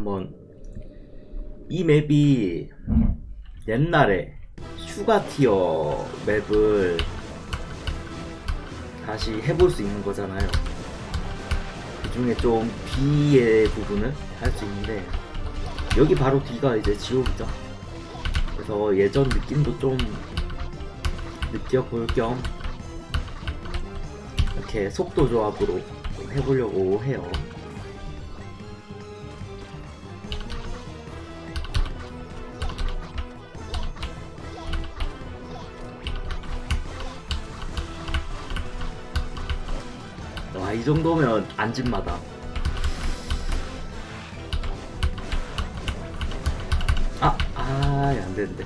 한번 이 맵이 옛날에 슈가 티어 맵을 다시 해볼 수 있는 거잖아요. 그 중에 좀 B의 부분을 할 수 있는데 여기 바로 뒤가 이제 지옥이죠. 그래서 예전 느낌도 좀 느껴볼 겸 이렇게 속도 조합으로 좀 해보려고 해요. 이 정도면 안진마다. 아, 아, 안 되는데.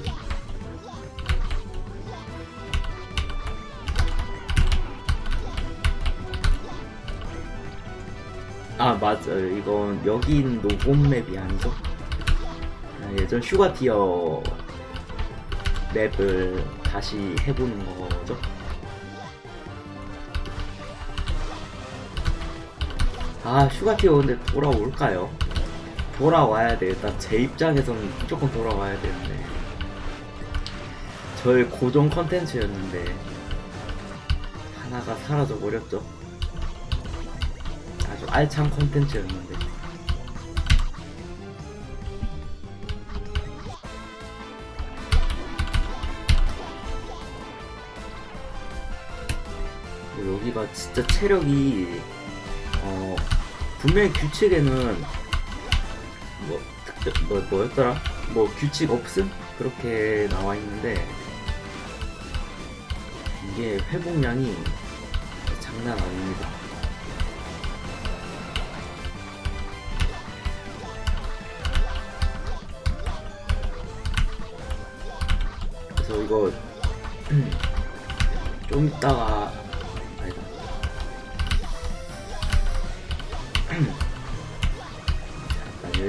아, 맞아요. 이건 있는 녹음 맵이 아니죠. 아, 예전 슈가티어 맵을 다시 해보는 거죠. 아, 슈가티어 근데 돌아올까요? 돌아와야 돼. 일단 제 입장에서는 무조건 돌아와야 되는데. 저의 고정 컨텐츠였는데 하나가 사라져 버렸죠. 아주 알찬 컨텐츠였는데. 여기가 진짜 체력이 어 분명히 규칙에는 뭐 뭐 뭐였더라 뭐 규칙 없음 그렇게 나와 있는데 이게 회복량이 장난 아닙니다. 그래서 이거 좀 이따가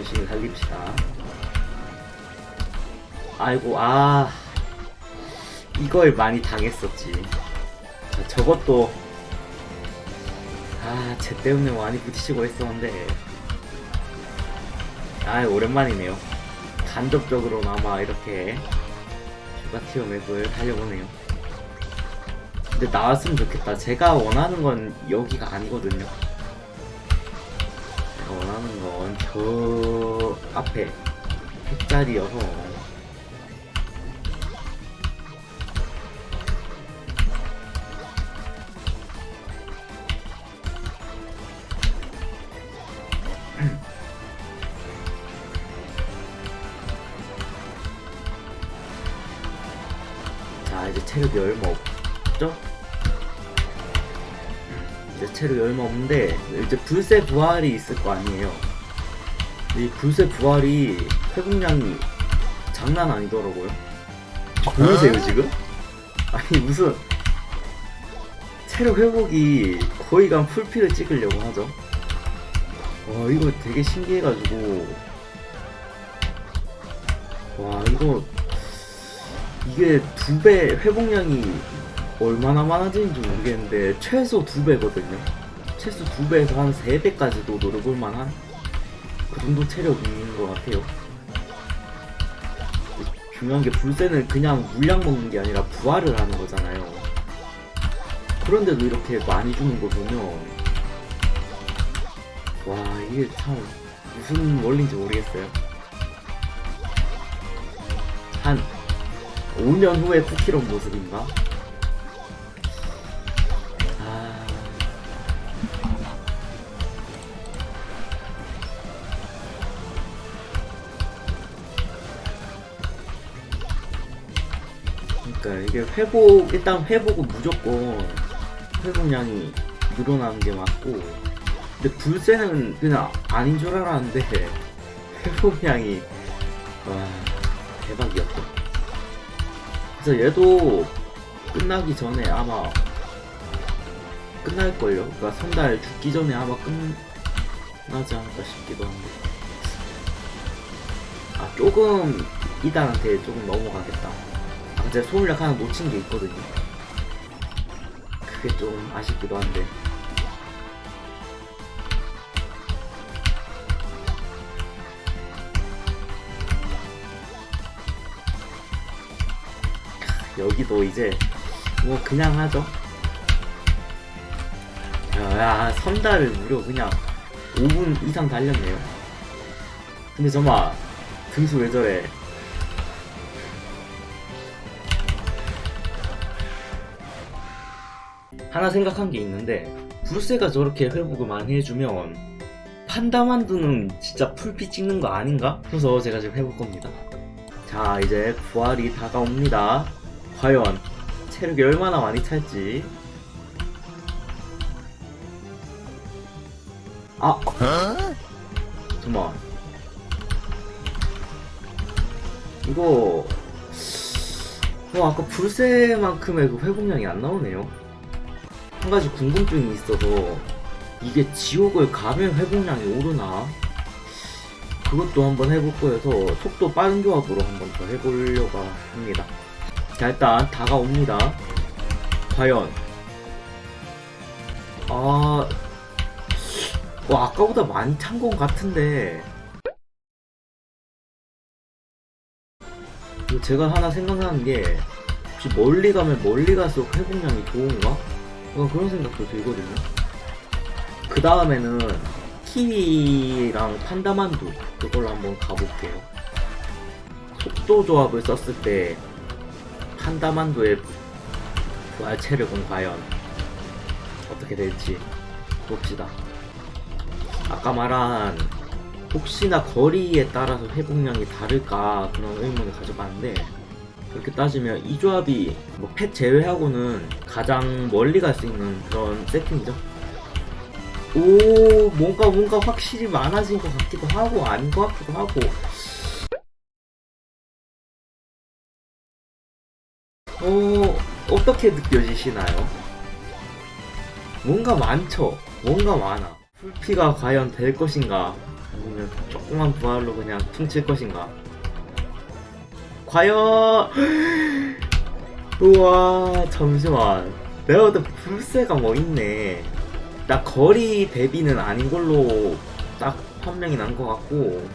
열심히 살립시다. 아이고 아 이걸 많이 당했었지. 자, 저것도 아 쟤 때문에 많이 부딪히고 했었는데 아 오랜만이네요. 간접적으로나마 이렇게 슈가티어 맵을 하려고네요. 근데 나왔으면 좋겠다. 제가 원하는 건 여기가 아니거든요. 원하는 건 저 앞에 핵자리여서 자 이제 체력이 얼마 없죠? 이제 체력이 얼마 없는데 이제 불새 부활이 있을 거 아니에요. 이 불새 부활이 회복량이 장난 아니더라고요. 보이세요 지금? 아니 무슨 체력 회복이 거의 간 풀피를 찍으려고 하죠. 와 이거 되게 신기해가지고 와 이거 이게 두 배 회복량이 얼마나 많아지는지 모르겠는데 최소 두 배거든요. 최소 두 배에서 한 세 배까지도 노려볼 만한 그 정도 있는 것 같아요. 중요한 게 불새는 그냥 물량 먹는 게 아니라 부활을 하는 거잖아요. 그런데도 이렇게 많이 주는 거 보면 와 이게 참 무슨 원리인지 모르겠어요. 한 5년 후에 쿠키런 모습인가? 그러니까 이게 회복 일단 회복은 무조건 회복량이 늘어나는 게 맞고 근데 불새는 그냥 아닌 줄 알았는데 회복량이 와 대박이었다. 그래서 얘도 끝나기 전에 아마 끝날걸요. 그러니까 선달 죽기 전에 아마 끝나지 않을까 싶기도 한데. 아, 조금 이단한테 조금 넘어가겠다. 진짜 소울락 하나 놓친 게 있거든요. 그게 좀 아쉽기도 한데. 여기도 이제 뭐 그냥 하죠. 야, 선달을 무려 그냥 5분 이상 달렸네요. 근데 정말 등수 왜 저래? 하나 생각한 게 있는데 브루세가 저렇게 회복을 많이 해주면 판다만두는 진짜 풀피 찍는 거 아닌가? 그래서 제가 지금 해볼 겁니다. 자 이제 부활이 다가옵니다. 과연 체력이 얼마나 많이 찰지. 아 잠깐만 이거 어, 아까 불새만큼의 그 회복량이 안 나오네요. 한 가지 궁금증이 있어서 이게 지옥을 가면 회복량이 오르나? 그것도 한번 해볼 거여서 속도 빠른 조합으로 한번 더 해보려고 합니다. 자 일단 다가옵니다. 과연 아, 와 아까보다 많이 찬것 같은데 제가 하나 생각나는 게 혹시 멀리 가면 멀리 갈수록 회복량이 좋은가? 약간 그런 생각도 들거든요. 그 다음에는 키위랑 판다만두 그걸로 한번 가볼게요. 속도 조합을 썼을 때 판다만두의 부활 체력은 과연 어떻게 될지 봅시다. 아까 말한 혹시나 거리에 따라서 회복량이 다를까 그런 의문을 가져봤는데 그렇게 따지면 이 조합이 뭐 펫 제외하고는 가장 멀리 갈 수 있는 그런 세팅이죠. 오 뭔가 뭔가 확실히 많아진 것 같기도 하고 아닌 것 같기도 하고 어 어떻게 느껴지시나요? 뭔가 많죠. 뭔가 많아. 풀피가 과연 될 것인가? 아니면 조그만 부활로 그냥 퉁칠 것인가? 과연 우와 잠시만. 내가 볼때 불새가 뭐 있네. 나 거리 대비는 아닌 걸로 딱 판명이 난 것 같고